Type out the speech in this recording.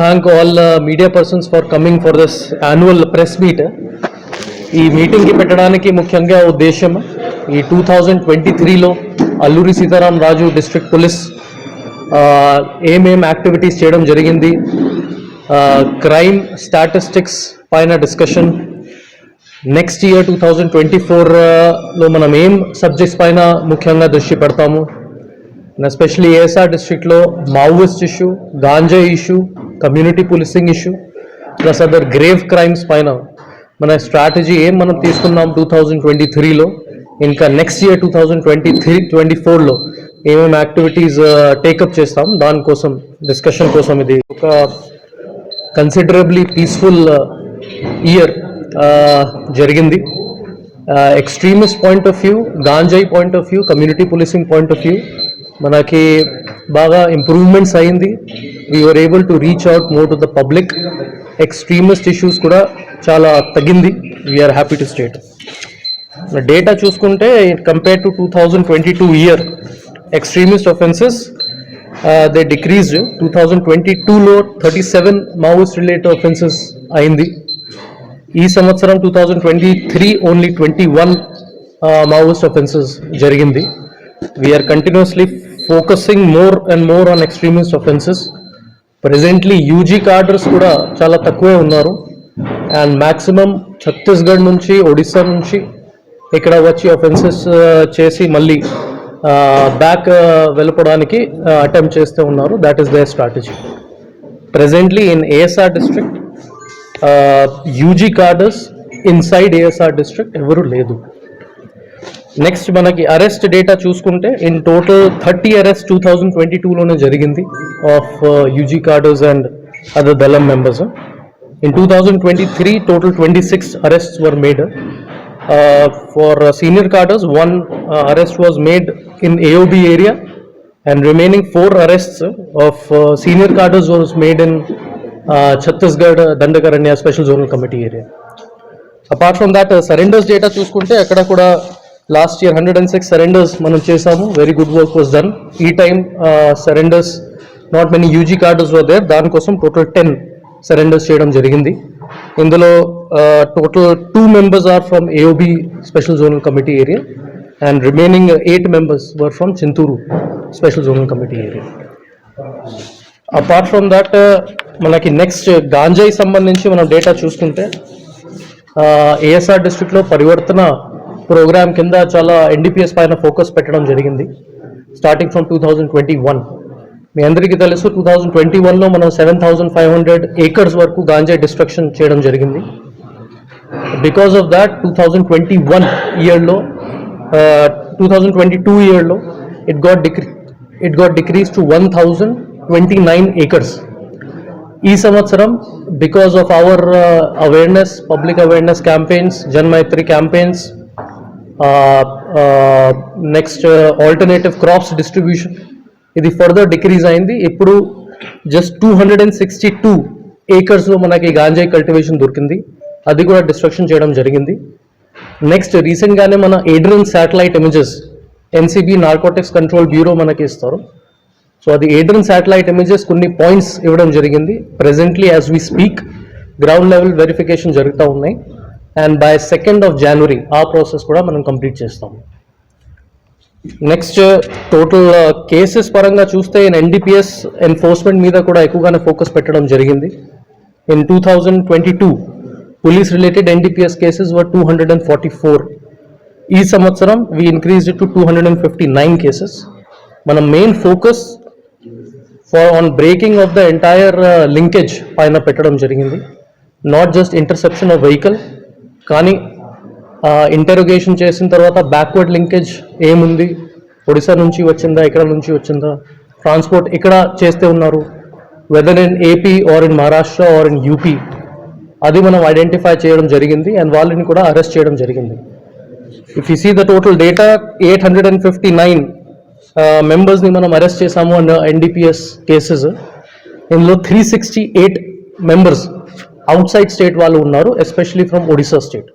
thank all uh, media persons for coming for this annual press meet. ఈ మీటింగ్కి పెట్టడానికి ముఖ్యంగా ఉద్దేశం ఈ టూ థౌజండ్ ట్వంటీ త్రీలో అల్లూరి సీతారాం రాజు డిస్ట్రిక్ట్ పోలీస్ ఏమేం యాక్టివిటీస్ చేయడం జరిగింది క్రైమ్ స్టాటిస్టిక్స్ పైన discussion next year two thousand twenty ఫోర్లో మనం ఏం సబ్జెక్ట్స్ పైన ముఖ్యంగా దృష్టి పెడతాము ఎస్పెషలీ ఏఎస్ఆర్ డిస్ట్రిక్ట్లో Maoist issue ganja issue community policing issue plus other grave crimes పైన మన స్ట్రాటజీ ఏం మనం తీసుకున్నాం టూ థౌజండ్ ట్వంటీ త్రీలో ఇంకా next year two thousand twenty three twenty ఫోర్లో ఏమేమి యాక్టివిటీస్ టేకప్ చేస్తాం. దానికోసం డిస్కషన్ కోసం ఇది ఒక కన్సిడరబ్లీ పీస్ఫుల్ ఇయర్ జరిగింది. Extremist point of view గాంజాయి point of view community policing point of view మనకి బాగా ఇంప్రూవ్మెంట్స్ అయింది. We are able to reach out more to the public extremist issues కూడా చాలా తగ్గింది. We are happy to state data చూసుకుంటే compare to two thousand twenty two year extremist offences they decreased two thousand twenty టూలో thirty seven Maoist related offences అయింది. ఈ సంవత్సరం two thousand twenty three only twenty one Maoist offences జరిగింది we are continuously focusing more and more on extremist offences presently UG cadres కూడా చాలా తక్కువే ఉన్నారు. And maximum Chhattisgarh నుంచి ఒడిస్సా నుంచి ఇక్కడ వచ్చి ఒఫెన్సెస్ uh, చేసి మళ్ళీ uh, బ్యాక్ uh, వెళ్ళిపోవడానికి అటెంప్ట్ చేస్తూ ఉన్నారు. That is their strategy presently in ASR district UG cadres inside ASR district ఎవరు లేదు. నెక్స్ట్ మనకి అరెస్ట్ డేటా చూసుకుంటే in total thirty arrest two thousand twenty టూలోనే జరిగింది of UG cadres and other దళం members in two thousand twenty three total twenty six arrest were made for senior cadres one arrest was made in AOB area and remaining four arrests of senior cadres was made in Chhattisgarh Dandakaranya special zonal committee area apart from that surrenders data చూసుకుంటే అక్కడ కూడా last year hundred and six surrenders మనం చేసాము very good work was done ఈ time surrenders not many UG cadres were there దానికోసం total ten surrenders చేయడం జరిగింది. ఇందులో total two members are from AOB special zonal committee area and remaining eight members were from Chintur special zonal committee area apart from that మనకి next గాంజాయి సంబంధించి మనం data చూసుకుంటే ASR డిస్ట్రిక్ట్లో పరివర్తన ప్రోగ్రామ్ కింద చాలా ఎన్డీపీఎస్ పైన ఫోకస్ పెట్టడం జరిగింది. Starting from two thousand twenty one మీ అందరికీ తెలుసు టూ థౌజండ్ ట్వంటీ వన్లో మనం seven thousand five hundred acres వరకు గాంజా డిస్ట్రక్షన్ చేయడం జరిగింది. Because of that two thousand twenty one ఇయర్లో టూ థౌజండ్ ట్వంటీ టూ ఇయర్లో it got decrease it got decreased to one thousand twenty nine acres ఈ సంవత్సరం because of our awareness public awareness campaigns Janmaitri campaigns next alternative crops distribution ఇది further decrease అయింది. ఇప్పుడు just two hundred and sixty two ఏకర్స్లో మనకి గాంజాయి cultivation దొరికింది. అది కూడా destruction చేయడం జరిగింది. నెక్స్ట్ రీసెంట్గానే మన ఏడ్రన్ satellite images NCB narcotics control bureau మనకి ఇస్తారు. సో అది ఏడ్రన్ శాటిలైట్ ఇమేజెస్ కొన్ని పాయింట్స్ ఇవ్వడం జరిగింది. Presently as we speak ground level verification జరుగుతూ ఉన్నాయి. And by second of January ఆ ప్రాసెస్ కూడా మనం కంప్లీట్ చేస్తాం నెక్స్ట్ టోటల్ కేసెస్ పరంగా చూస్తే ఎన్డీపీఎస్ ఎన్ఫోర్స్మెంట్ మీద కూడా ఎక్కువగానే ఫోకస్ పెట్టడం జరిగింది. In two thousand twenty two police related NDPS cases were two hundred and forty four ఈ సంవత్సరం we increase to two hundred and fifty nine cases మన main focus for on breaking of the entire linkage పైన పెట్టడం జరిగింది. Not just interception of vehicle కానీ interrogation చేసిన తర్వాత backward linkage ఏముంది? ఒడిశా నుంచి వచ్చిందా? ఇక్కడ నుంచి వచ్చిందా? ట్రాన్స్పోర్ట్ ఇక్కడ చేస్తే ఉన్నారు. Whether in AP or in Maharashtra or in UP అది మనం ఐడెంటిఫై చేయడం జరిగింది అండ్ వాళ్ళని కూడా అరెస్ట్ చేయడం జరిగింది. If you see the total data eight hundred and fifty nine మెంబర్స్ని మనం అరెస్ట్ చేసాము అండ్ ఎన్డీపీఎస్ కేసెస్ ఇందులో three sixty eight members outside state వాళ్ళు ఉన్నారు ఎస్పెషలీ ఫ్రమ్ ఒడిశా స్టేట్